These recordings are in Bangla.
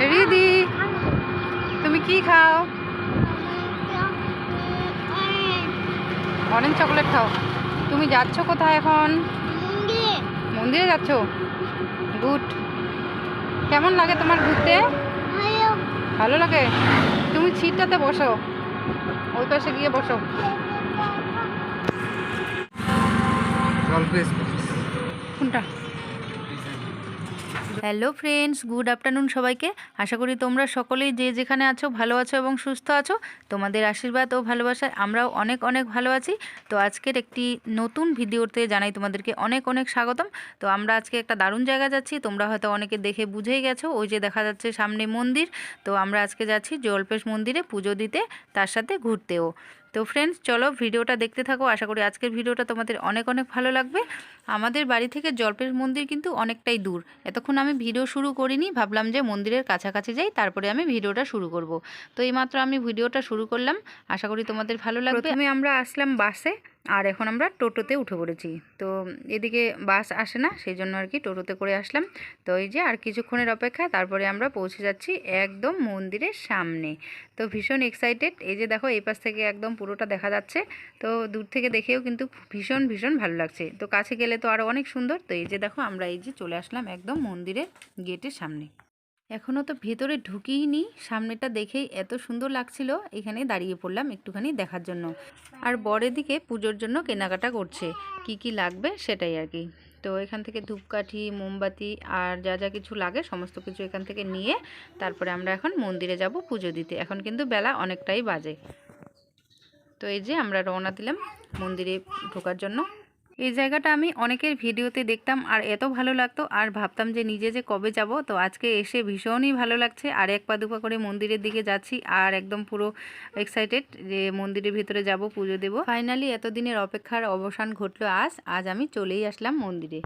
রিদি তুমি কি খাও? অরেঞ্জ চকলেট খাও। তুমি যাচ্ছ কোথায় এখন? মন্দিরে যাচ্ছ? গুড। কেমন লাগে তোমার ঘুরতে? ভালো লাগে? তুমি সিটটাতে বসো। ওই পাশে গিয়ে বসো। কোনটা? হ্যালো ফ্রেন্ডস গুড আফটারনুন সবাইকে। আশা করি তোমরা সকলেই যে যেখানে আছো, ভালো আছো এবং সুস্থ আছো, তোমাদের আশীর্বাদ ও ভালোবাসায় আমরাও অনেক অনেক ভালো আছি। তো আজকের একটি নতুন ভিডিওতে জানাই তোমাদেরকে অনেক অনেক স্বাগতম। তো আমরা আজকে একটা দারুণ জায়গা যাচ্ছি। তোমরা হয়তো অনেকে দেখে বুঝেই গেছো, ওই যে দেখা যাচ্ছে সামনে মন্দির। তো আমরা আজকে যাচ্ছি জলপেশ মন্দিরে পুজো দিতে, তার সাথে ঘুরতেও। তো ফ্রেন্ডস চলো ভিডিওটা দেখতে থাকো। আশা করি আজকের ভিডিওটা তোমাদের অনেক অনেক ভালো লাগবে। আমাদের বাড়ি থেকে জল্পের মন্দির কিন্তু অনেকটাই দূর। এতক্ষণ আমি ভিডিও শুরু করিনি, ভাবলাম যে মন্দিরের কাছাকাছি যাই, তারপরে আমি ভিডিওটা শুরু করব। তো এইমাত্র আমি ভিডিওটা শুরু করলাম। আশা করি তোমাদের ভালো লাগবে। আমি আমরা আসলাম বাসে। আর এখন আমরা টোটোতে উঠে পড়েছি। তো এদিকে বাস আসে না সেই জন্য আর কি টোটোতে করে আসলাম। তো এই যে আর কিছুক্ষণের অপেক্ষা, তারপরে আমরা পৌঁছে যাচ্ছি একদম মন্দিরের সামনে। তো ভীষণ এক্সাইটেড এই যে দেখো এই পাশ থেকে একদম পুরোটা দেখা যাচ্ছে। তো দূর থেকে দেখেও কিন্তু ভীষণ ভীষণ ভালো লাগছে। তো কাছে গেলে তো আরও অনেক সুন্দর। তো এই যে দেখো আমরা এই যে চলে আসলাম একদম মন্দিরের গেটের সামনে। এখনও তো ভেতরে ঢুকিনি সামনেটা দেখেই এত সুন্দর লাগছিল, এখানে দাঁড়িয়ে পড়লাম একটুখানি দেখার জন্য। আর বরের দিকে পুজোর জন্য কেনাকাটা করছে, কি কি লাগবে সেটাই আর কি। তো এখান থেকে ধূপকাঠি, মোমবাতি আর যা যা কিছু লাগে সমস্ত কিছু এখান থেকে নিয়ে তারপরে আমরা এখন মন্দিরে যাব পুজো দিতে। এখন কিন্তু বেলা অনেকটাই বাজে। তো এই যে আমরা রওনা দিলাম মন্দিরে ঢোকার জন্য। এই জায়গাটা আমি অনেকের ভিডিওতে দেখতাম আর এত ভালো লাগতো আর ভাবতাম যে নিজে যে কবে যাব, তো আজকে এসে ভীষণই ভালো লাগছে। আর এক পা দুপা করে মন্দিরের দিকে যাচ্ছি আর একদম পুরো এক্সাইটেড যে মন্দিরের ভিতরে যাব, পুজো দেব। ফাইনালি এতদিনের অপেক্ষার অবসান ঘটলো আজ আজ আমি চলেই আসলাম মন্দিরে।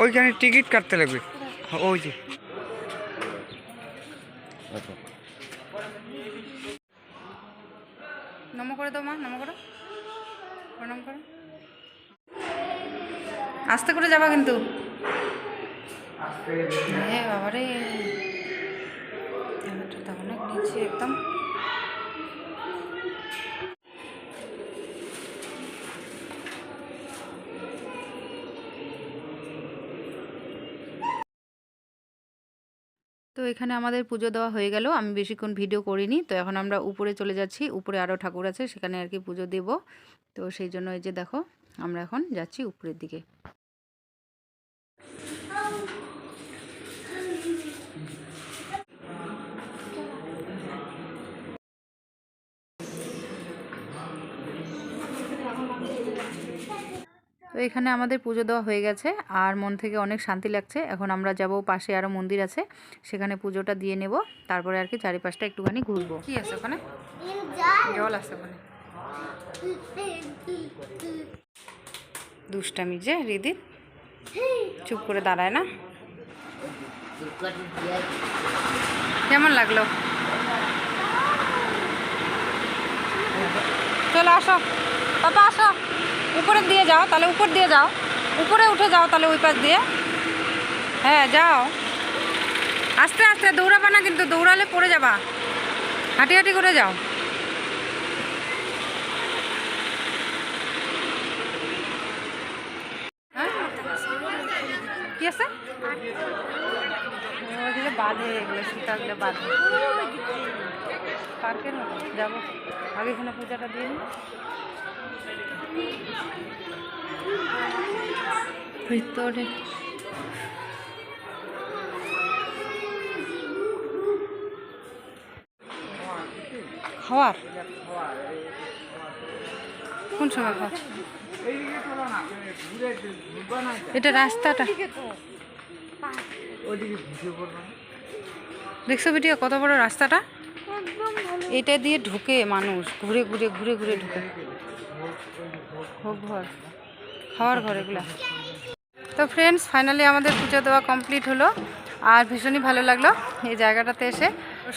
ওইখানে টিকিট কাটতে লাগবে। ওই যে। নম করে দাও মা নম করো। প্রণাম করো। আস্তে করে যাবা কিন্তু। হ্যাঁ বাবারে। ক্যামেরাটা তো অনেক নিচে একদম। তো এখানে আমাদের পুজো দেওয়া হয়ে গেল। আমি বেশিক্ষণ ভিডিও করিনি, তো এখন আমরা উপরে চলে যাচ্ছি। উপরে আরও ঠাকুর আছে, সেখানে আর কি পুজো দেব। তো সেই জন্য এই যে দেখো, আমরা এখন যাচ্ছি উপরের দিকে। তো এখানে আমাদের পুজো দেওয়া হয়ে গেছে, আর মন থেকে অনেক শান্তি লাগছে। এখন আমরা যাব, পাশে আরও মন্দির আছে, সেখানে পুজোটা দিয়ে নেব, তারপরে আর কি চারিপাশটা একটুখানি ঘুরবো। কি আছে ওখানে? জল আছে ওখানে। দুষ্টামি যে রিদির চুপ করে দাঁড়ায় না? কেমন লাগল? চলে আসো, পাপা আসো। উপরে দিয়ে যাও, তাহলে উপর দিয়ে যাও। উপরে উঠে যাও তাহলে ওই পাশ দিয়ে। হ্যাঁ যাও। আস্তে আস্তে, দৌড়াবা না কিন্তু, দৌড়ালে পড়ে যাবা। হাঁটি হাঁটি করে যাও। হ্যাঁ? কি আছে? পার্কের মতো, যাব। আগে এখানে পূজাটা দিয়ে ভিতরে। খাওয়ার? কোন সময় খাওয়া এটা রাস্তাটা। দেখছ ভিডিও কত বড় রাস্তাটা? এটা দিয়ে ঢুকে মানুষ ঘুরে ঘুরে ঘুরে ঘুরে ঢুকে। খাওয়ার ঘর এগুলা। তো ফ্রেন্ডস ফাইনালি আমাদের পুজো দেওয়া কমপ্লিট হলো। আর ভীষণই ভালো লাগল এই জায়গাটাতে এসে।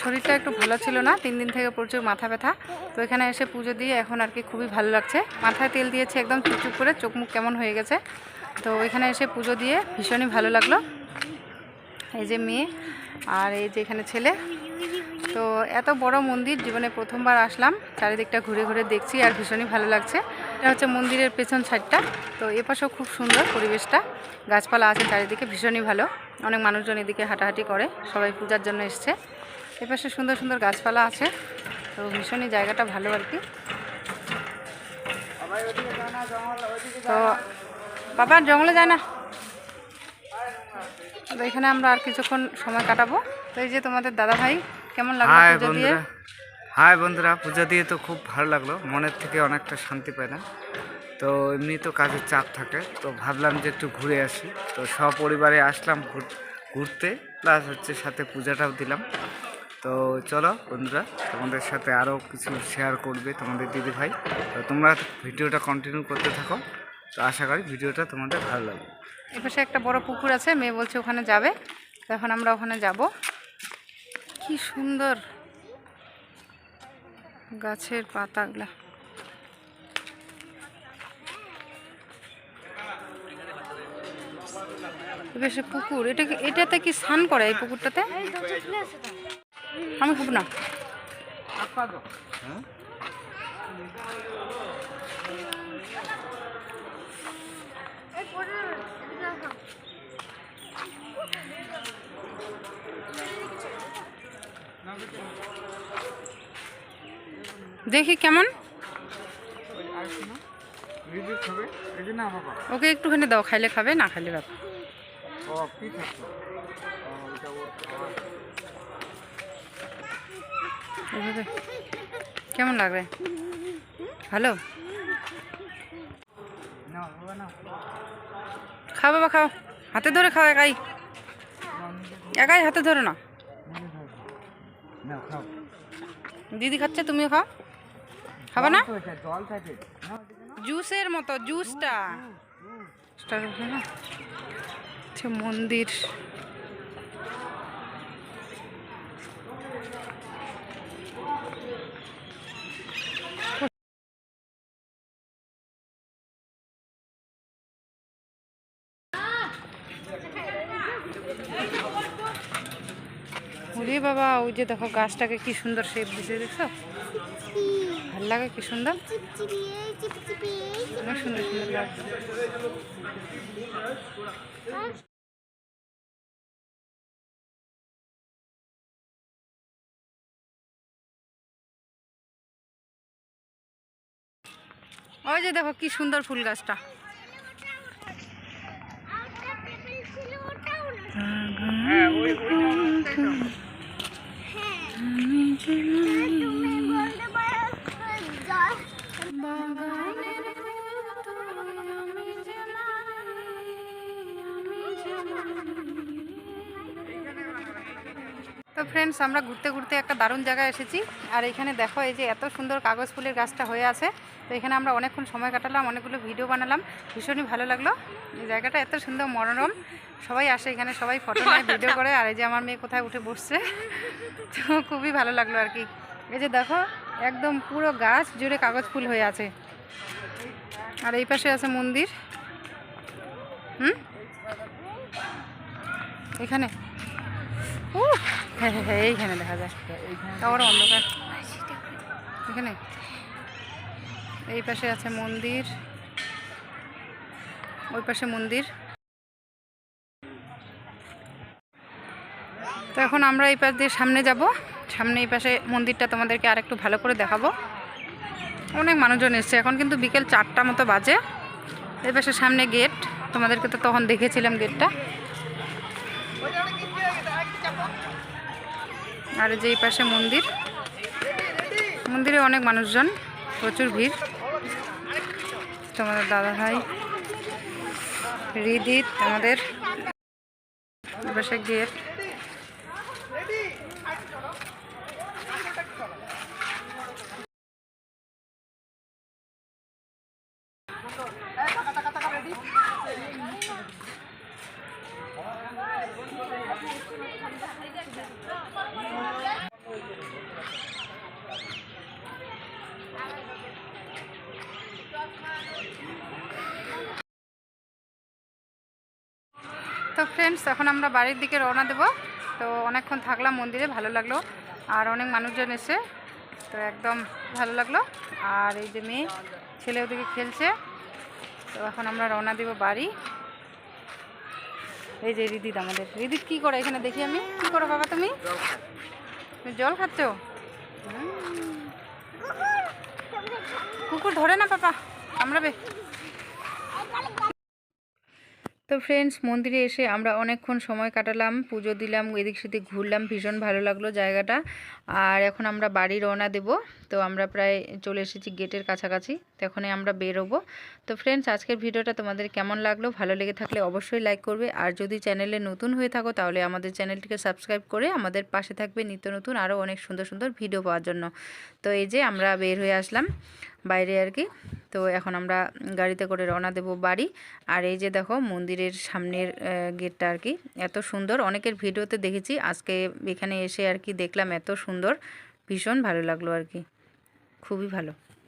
শরীরটা একটু ভালো ছিল না, তিন দিন থেকে প্রচুর মাথা ব্যথা। তো এখানে এসে পুজো দিয়ে এখন আর কি খুবই ভালো লাগছে। মাথায় তেল দিয়েছে, একদম চুপচুপ করে, চোখ মুখ কেমন হয়ে গেছে। তো এখানে এসে পুজো দিয়ে ভীষণই ভালো লাগল। এই যে মেয়ে আর এই যে এখানে ছেলে। তো এত বড় মন্দির, জীবনে প্রথমবার আসলাম। চারিদিকটা ঘুরে ঘুরে দেখছি আর ভীষণই ভালো লাগছে। এটা হচ্ছে মন্দিরের পেছন সাইডটা তো এপাশেও খুব সুন্দর পরিবেশটা। গাছপালা আছে চারিদিকে ভীষণই ভালো। অনেক মানুষজন এদিকে হাঁটাহাঁটি করে সবাই পূজার জন্য এসছে। এপাশে সুন্দর সুন্দর গাছপালা আছে। তো ভীষণই জায়গাটা ভালো আর কি। তো বাবা জঙ্গলে যায় না? তো এখানে আমরা আর কিছুক্ষণ সময় কাটাবো। তো এই যে তোমাদের দাদা ভাই কেমন লাগল পুজো দিয়ে? হাই বন্ধুরা, পূজা দিয়ে তো খুব ভালো লাগল। মনের থেকে অনেকটা শান্তি পাই না তো এমনি তো কাজের চাপ থাকে, তো ভাবলাম যে একটু ঘুরে আসি। তো সপরিবারে আসলাম ঘুর- ঘুরতে, প্লাস হচ্ছে সাথে পূজাটাও দিলাম। তো চলো বন্ধুরা, তোমাদের সাথে আরও কিছু শেয়ার করবে তোমাদের দিদি ভাই। তো তোমরা ভিডিওটা কন্টিনিউ করতে থাকো। তো আশা করি ভিডিওটা তোমাদের ভালো লাগবে। এপাশে একটা বড় পুকুর আছে, মেয়ে বলছে ওখানে যাবে। তো এখন আমরা ওখানে যাব। কি সুন্দর। গাছের পাতাগুলা। পুকুর এটা এটাতে কি স্নান করে এই পুকুরটাতে? আমি খুব না। দেখি কেমন? ওকে একটুখানি দাও খাইলে খাবে না খাইলে বাবা কেমন লাগবে? ভালো? খাও বাবা খাও। হাতে ধরে খাও একাই। একাই হাতে ধরো না। দিদি খাচ্ছে তুমিও খাও। খাবে না? জুসের মতো জুসটা। মন্দির। ওরে বাবা ওই যে দেখো গাছটাকে কি সুন্দর শেপ দিছে দেখছ? ভালো লাগে কি সুন্দর? অনেক সুন্দর সুন্দর লাগছে। ওই যে দেখো কি সুন্দর ফুল গাছটা। তো ফ্রেন্ডস আমরা ঘুরতে ঘুরতে একটা দারুণ জায়গায় এসেছি। আর এখানে দেখো এই যে এত সুন্দর কাগজ ফুলের গাছটা হয়ে আছে। তো এখানে আমরা অনেকক্ষণ সময় কাটালাম, অনেকগুলো ভিডিও বানালাম। ভীষণই ভালো লাগল। এই জায়গাটা এত সুন্দর মনোরম। সবাই আসে এখানে, সবাই ফটো নেয় ভিডিও করে। আর এই যে আমার মেয়ে কোথায় উঠে বসছে, তো খুবই ভালো লাগল আর কি। এই যে দেখো, একদম পুরো গাছ জুড়ে কাগজ ফুল হয়ে আছে। আর এই পাশে আছে মন্দির। হুম? এখানে। ও হ্যাঁ হ্যাঁ হ্যাঁ এইখানে দেখা যায়। তারপরে অন্ধকার। এখানে। এই পাশে আছে মন্দির। ওই পাশে মন্দির। তো এখন আমরা এই পাশ দিয়ে সামনে যাব। সামনে এই পাশে মন্দিরটা তোমাদেরকে আর একটু ভালো করে দেখাবো। অনেক মানুষজন এসছে। এখন কিন্তু বিকেল চারটা মতো বাজে। এই পাশে সামনে গেট তোমাদেরকে তো তখন দেখেছিলাম গেটটা আর যে এই পাশে মন্দির। মন্দিরে অনেক মানুষজন, প্রচুর ভিড়। তোমাদের দাদা ভাই, রিদিত আমাদের। বসে গেট। ফ্রেন্ডস এখন আমরা বাড়ির দিকে রওনা দেব। তো অনেকক্ষণ থাকলাম মন্দিরে, ভালো লাগল। আর অনেক মানুষজন এসে, তো একদম ভালো লাগল। আর এই যে মেয়ে, ছেলে ওদিকে খেলছে। তো এখন আমরা রওনা দেব বাড়ি। এই যে রিদিত আমাদের। রিদিত, কি করে এখানে দেখি আমি? কি করো বাবা তুমি? তুমি জল খাচ্ছ? কুকুর ধরে না, পাপা। কামড়াবে। তো ফ্রেন্ডস মন্দিরে এসে আমরা অনেকক্ষণ সময় কাটালাম, পুজো দিলাম, এদিক সেদিক ঘুরলাম, ভীষণ ভালো লাগল জায়গাটা। আর এখন আমরা বাড়ি রওনা দেব, তো আমরা প্রায় চলে এসেছি গেটের কাছাকাছি তখনই আমরা বেরোবো। তো ফ্রেন্ডস আজকের ভিডিওটা তোমাদের কেমন লাগল? ভালো লেগে থাকলে অবশ্যই লাইক করবে। আর যদি চ্যানেলে নতুন হয়ে থাকো, তাহলে আমাদের চ্যানেলটিকে সাবস্ক্রাইব করে আমাদের পাশে থাকবে নিত্য নতুন আরও অনেক সুন্দর সুন্দর ভিডিও পাওয়ার জন্য। তো এই যে আমরা বের হয়ে আসলাম। বাইরে আর কি। তো এখন আমরা গাড়িতে করে রওনা দেব বাড়ি। আর এই যে দেখো মন্দিরের সামনের গেটটা আর কি। এত সুন্দর। অনেকের ভিডিওতে দেখেছি। আজকে এখানে এসে আর কি দেখলাম এত সুন্দর। ভীষণ ভালো লাগল আর কি। খুবই ভালো।